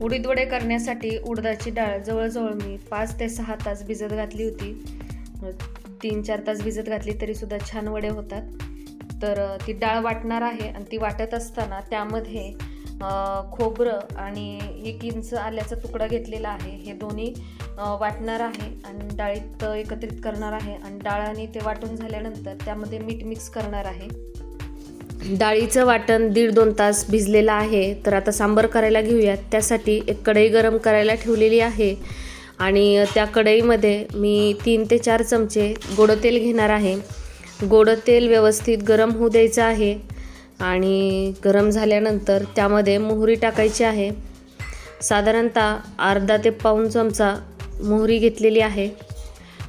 उडीद वडे करण्यासाठी उडदाची डाळ जवळजवळ मी पाच ते सहा तास भिजत घातली होती. तीन चार तास भिजत घातली तरी सुद्धा छान वडे होतात. तर ती डाळ वाटणार आहे आणि ती वाटत असताना त्यामध्ये खोबरं आणि एक इंच आल्याचा तुकडा घेतलेला आहे. हे दोन्ही वाटणार आहे आणि डाळीत एकत्रित करणार आहे आणि डाळ आणि ते वाटून झाल्यानंतर त्यामध्ये मीठ मिक्स करणार आहे. डाळीचं वाटण दीड दोन तास भिजलेलं आहे. तर आता सांबर करायला घेऊयात. त्यासाठी एक कढई गरम करायला ठेवलेली आहे आणि त्या कढईमध्ये मी तीन ते चार चमचे गोडं तेल घेणार आहे. गोडं तेल व्यवस्थित गरम होऊ द्यायचं आहे. आणि गरम झाल्यानंतर त्यामध्ये मोहरी टाकायची आहे. साधारणतः अर्धा ते पाऊण चमचा मोहरी घेतलेली आहे.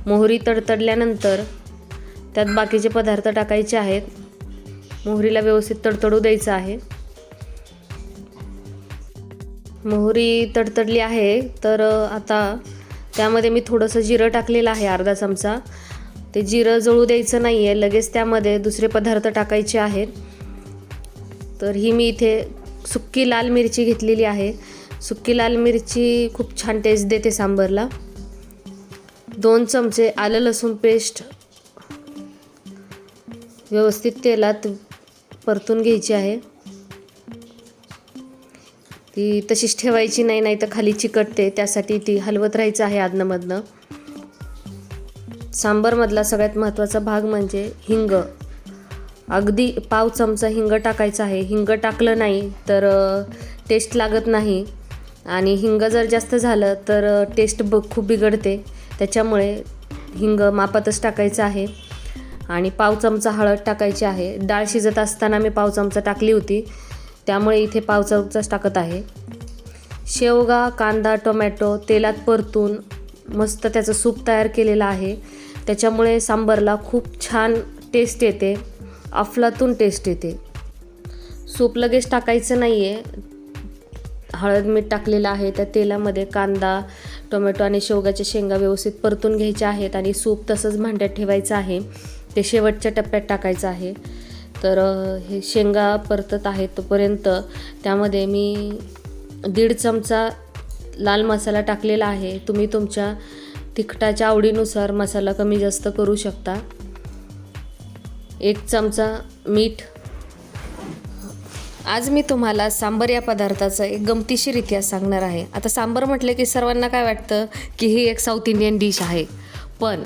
मोहरी तडतडल्यानंतर त्यात बाकीचे पदार्थ टाकायचे आहेत. मोहरीला व्यवस्थित तडतडू द्यायचं आहे. मोहरी तडतडली आहे तर आता त्यामध्ये मी थोडंसं जिरं टाकलेलं आहे अर्धा चमचा. ते जिरं जळू द्यायचं नाही आहे लगेच त्यामध्ये दुसरे पदार्थ टाकायचे आहेत. तर ही मी इथे सुक्की लाल मिरची घेतलेली आहे. सुक्की लाल मिरची खूप छान टेस्ट देते सांबरला. दोन चमचे आलं लसूण पेस्ट व्यवस्थित तेलात परतून घ्यायची आहे. ती तशीच ठेवायची नाही नाही तर खाली चिकटते. त्यासाठी ती हलवत राहायचं आहे आदनमधनं. सांबरमधला सगळ्यात महत्त्वाचा भाग म्हणजे हिंग. अगदी पाव चमचा हिंग टाकायचं आहे. हिंग टाकलं नाही तर टेस्ट लागत नाही. आणि हिंग जर जास्त झालं तर टेस्ट ब खूप बिघडते. त्याच्यामुळे हिंग मापातच टाकायचं आहे. आणि पाव चमचा हळद टाकायची आहे. डाळ शिजत असताना मी पाव चमचा टाकली होती. त्यामुळे इथे पाव चमचाच टाकत आहे. शेवगा कांदा टोमॅटो तेलात परतून मस्त त्याचं सूप तयार केलेलं आहे. त्याच्यामुळे सांबरला खूप छान टेस्ट येते. अफलातून टेस्ट येते. सूप लगेच टाकायचं नाही आहे हळद मीठ टाकलेलं आहे त्या तेलामध्ये कांदा टोमॅटो आणि शेवगाच्या शेंगा व्यवस्थित परतून घ्यायच्या आहेत आणि सूप तसंच भांड्यात ठेवायचं आहे. ते शेवटच्या टप्प्यात टाकायचं आहे. तर हे शेंगा परतत आहेत तोपर्यंत त्यामध्ये मी दीड चमचा लाल मसाला टाकलेला आहे. तुम्ही तुमच्या तिखटाच्या आवडीनुसार मसाला कमी जास्त करू शकता. एक चमचा मीठ. आज मी तुम्हाला सांबर या पदार्थाचा एक गमतीशीर इतिहास सांगणार आहे. आता सांबर म्हटलं की सर्वांना काय वाटतं की ही एक साऊथ इंडियन डिश आहे. पण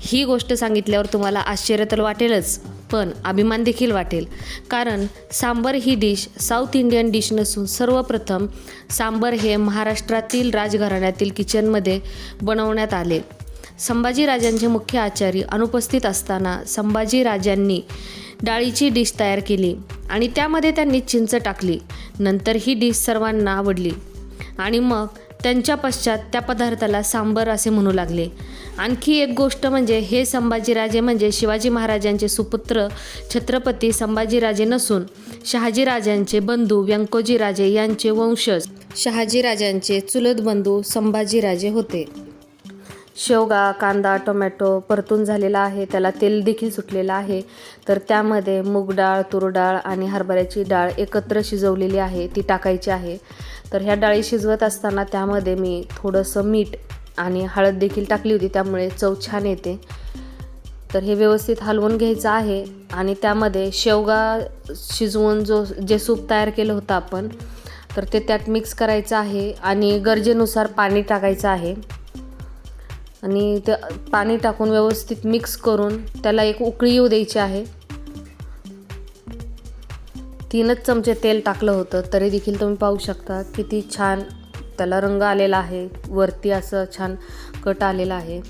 ही गोष्ट सांगितल्यावर तुम्हाला आश्चर्य तर वाटेलच पण अभिमान देखील वाटेल. कारण सांबर ही डिश साऊथ इंडियन डिश नसून सर्वप्रथम सांबर हे महाराष्ट्रातील राजघराण्यातील किचनमध्ये बनवण्यात आले. संभाजीराजांचे मुख्य आचार्य अनुपस्थित असताना संभाजीराजांनी डाळीची डिश तयार केली आणि त्यामध्ये त्यांनी चिंच टाकली. नंतर ही डिश सर्वांना आवडली आणि मग त्यांच्या पश्चात त्या पदार्थाला सांबर असे म्हणू लागले. आणखी एक गोष्ट म्हणजे हे संभाजीराजे म्हणजे शिवाजी महाराजांचे सुपुत्र छत्रपती संभाजीराजे नसून शहाजीराजांचे बंधू व्यंकोजीराजे यांचे वंशज. शहाजीराजांचे चुलत बंधू संभाजीराजे होते. शेवगा कांदा टोमॅटो परतून झालेला आहे. त्याला तेल देखील सुटलेलं आहे. तर त्यामध्ये मूग डाळ तूर डाळ आणि हरभऱ्याची डाळ एकत्र शिजवलेली आहे. ती टाकायची आहे. तर ह्या डाळी शिजवत असताना त्यामध्ये मी थोडंसं मीठ आणि हळद देखील टाकली होती. त्यामुळे चव छान येते. तर हे व्यवस्थित हलवून घ्यायचं आहे आणि त्यामध्ये शेवगा शिजवून जो जे सूप तयार केलं होतं आपण तर ते त्यात मिक्स करायचं आहे आणि गरजेनुसार पाणी टाकायचं आहे. आणि ते पाणी टाकून व्यवस्थित मिक्स करून त्याला एक उकळी येऊ द्यायची आहे. तीनच चमचे तेल टाकलं होतं तरी देखील तुम्ही पाहू शकता किती छान त्याला रंग आलेला आहे. वरती असं छान कट आलेला आहे.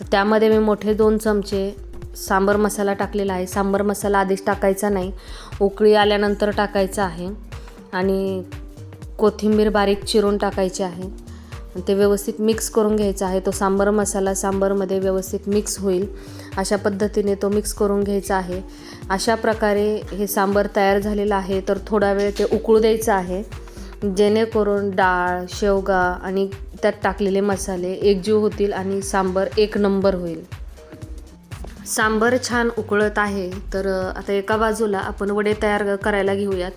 तर त्यामध्ये मी मोठे दोन चमचे सांबर मसाला टाकलेला आहे. सांबर मसाला आधीच टाकायचा नाही उकळी आल्यानंतर टाकायचा आहे. आणि कोथिंबीर बारीक चिरून टाकायची आहे. ते व्यवस्थित मिक्स करून घ्यायचा आहे. तो सांबर मसाला सांबरमध्ये व्यवस्थित मिक्स होईल. अशा पद्धतीने तो मिक्स करून घ्यायचा आहे. अशा प्रकारे हे सांबर तयार झालेलं आहे. तर थोडा वेळ ते उकळू द्यायचं आहे. जेणेकरून डाळ शेवगा आणि त्यात टाकलेले मसाले एकजीव होतील आणि सांबर एक नंबर होईल. सांबर छान उकळत आहे तर आता एका बाजूला आपण वडे तयार करायला घेऊयात.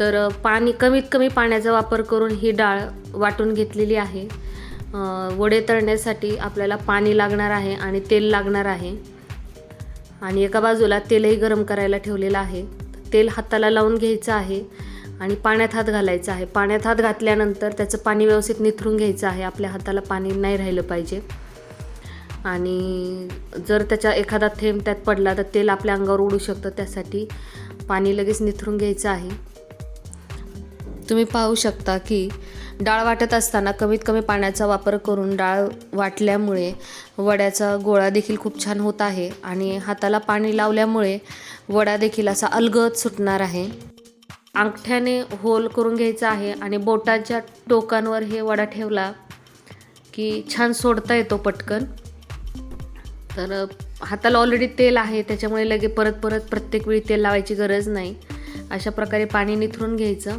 तर पाणी कमीत कमी पाण्याचा वापर करून ही डाळ वाटून घेतलेली आहे. वडे तळण्यासाठी आपल्याला पाणी लागणार आहे आणि तेल लागणार आहे. आणि एका बाजूला तेलही गरम करायला ठेवलेलं आहे. तेल हाताला लावून घ्यायचं आहे आणि पाण्यात हात घालायचा आहे. पाण्यात हात घातल्यानंतर त्याचं पाणी व्यवस्थित निथरून घ्यायचं आहे. आपल्या हाताला पाणी नाही राहिलं पाहिजे. आणि जर त्याच्या एखादा थेंब त्यात पडला तर तेल आपल्या अंगावर उडू शकतं. त्यासाठी पाणी लगेच निथरून घ्यायचं आहे. तुम्ही पाहू शकता की डाळ वाटत असताना कमीत कमी पाण्याचा वापर करून डाळ वाटल्यामुळे वड्याचा गोळा देखील खूप छान होत आहे आणि हाताला पाणी लावल्यामुळे वडा देखील असा अलगद सुटणार आहे. अंगठ्याने होल करून घ्यायचा आहे आणि बोटाच्या टोकांवर हे वडा ठेवला की छान सोडता येतो पटकन. तर हाताला ऑलरेडी तेल आहे त्याच्यामुळे लगे परत परत प्रत्येक वेळी तेल लावायची गरज नाही. अशा प्रकारे पाणी निथरून घ्यायचं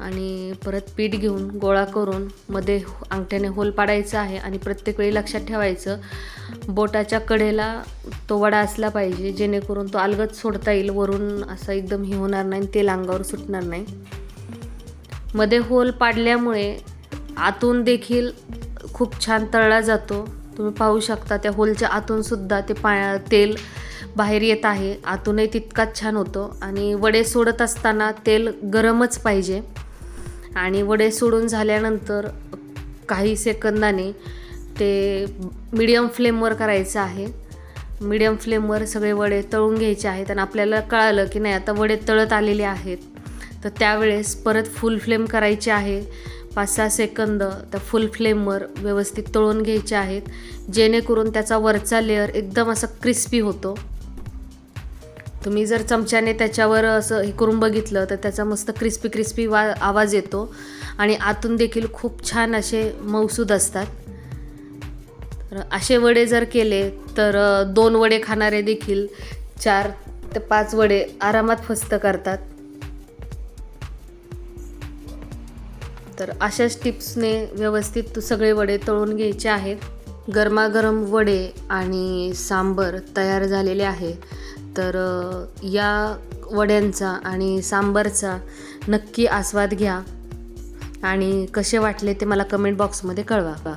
आणि परत पीठ घेऊन गोळा करून मध्ये अंगठ्याने होल पाडायचं आहे आणि प्रत्येक वेळी लक्षात ठेवायचं बोटाच्या कडेला तो वडा असला पाहिजे जेणेकरून तो अलगद सोडता येईल वरून असं एकदम हे होणार नाही तेल अंगावर सुटणार नाही. मध्ये होल पाडल्यामुळे आतून देखील खूप छान तळला जातो. तुम्ही पाहू शकता त्या होलच्या आतून सुद्धा ते पा तेल बाहेर येत आहे. आतूनही तितकाच छान होतो. आणि वडे सोडत असताना तेल गरमच पाहिजे. आणि वडे सोडून झाल्यानंतर काही सेकंदाने ते मिडियम फ्लेमवर करायचं आहे. मिडियम फ्लेमवर सगळे वडे तळून घ्यायचे आहेत आणि आपल्याला कळालं की नाही आता वडे तळत आलेले आहेत. तर त्यावेळेस परत फुल फ्लेम करायचे आहे. पाच सहा सेकंद त्या फुल फ्लेमवर व्यवस्थित तळून घ्यायचे आहेत. जेणेकरून त्याचा वरचा लेअर एकदम असा क्रिस्पी होतो. तुम्ही जर चमच्याने त्याच्यावर असं हे करून बघितलं तर त्याचा मस्त क्रिस्पी क्रिस्पी वा आवाज येतो. आणि आतून देखील खूप छान असे मौसूद असतात. तर असे वडे जर केले तर दोन वडे खाणारे देखील चार ते पाच वडे आरामात फस्त करतात. तर अशाच टिप्सने व्यवस्थित तू सगळे वडे तळून घ्यायचे आहेत. गरमागरम वडे आणि सांबर तयार झालेले आहे. तर या वड्यांचा आणि सांबरचा नक्की आस्वाद घ्या. आणि कसे वाटले ते मला कमेंट बॉक्समध्ये कळवा. का